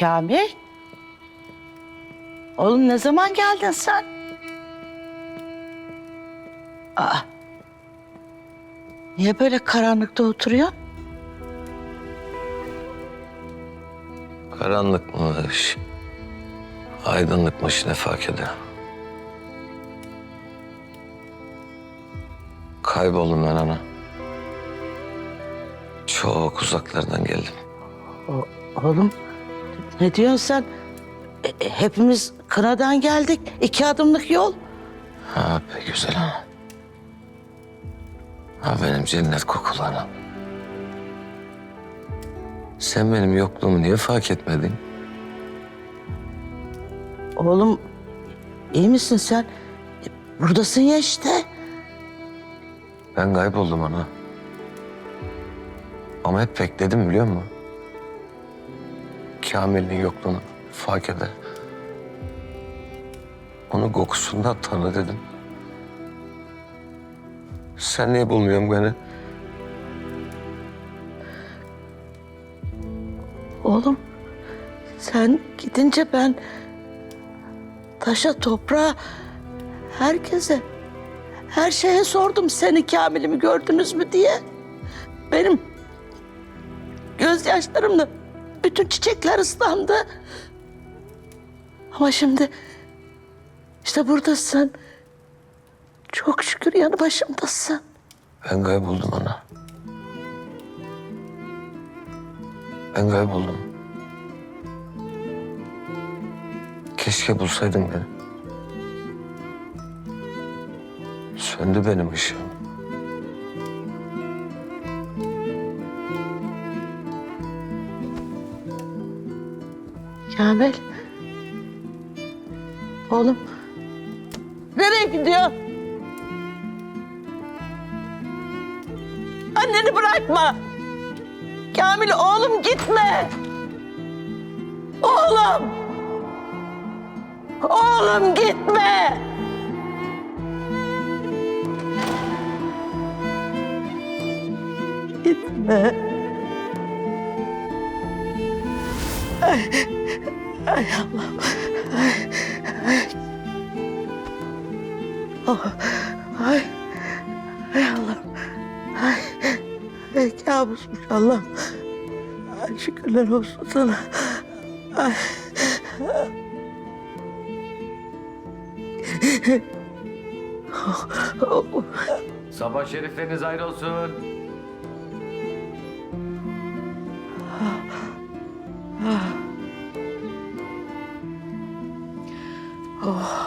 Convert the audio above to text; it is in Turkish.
Kamil. Oğlum ne zaman geldin sen? Aa. Niye böyle karanlıkta oturuyorsun? Karanlıkmış. Aydınlıkmış ne fark eder. Kayboldum ben ana. Çok uzaklardan geldim. O- oğlum ne diyorsun sen? E, e, hepimiz kınadan geldik. İki adımlık yol. Ha be güzel ana. Ha benim cennet kokulu. Sen benim yokluğumu niye fark etmedin? Oğlum iyi misin sen? E, buradasın ya işte. Ben kayboldum ana. Ama hep bekledim biliyor musun? Kamil'in yokluğunu fark eder. Onu kokusundan tanı dedim. Sen niye bulmuyorsun beni? Oğlum sen gidince ben taşa toprağa herkese her şeye sordum seni Kamil'imi gördünüz mü diye. Benim gözyaşlarımla bütün çiçekler ıslandı. Ama şimdi işte buradasın. Çok şükür yanı başımdasın. Ben kayboldum ana. Ben kayboldum. Keşke bulsaydın beni. Söndü benim ışığım. Kamil. Oğlum. Nereye gidiyor? Anneni bırakma. Kamil oğlum gitme. Oğlum. Oğlum gitme. Gitme. Ay Allah'ım. Ay, ay. Oh, ay. Ay Allah'ım. Ay. Ay kabusmuş Allah'ım. Ay şükürler olsun sana. Ay. Sabah şerifleriniz ayrı olsun. Oh.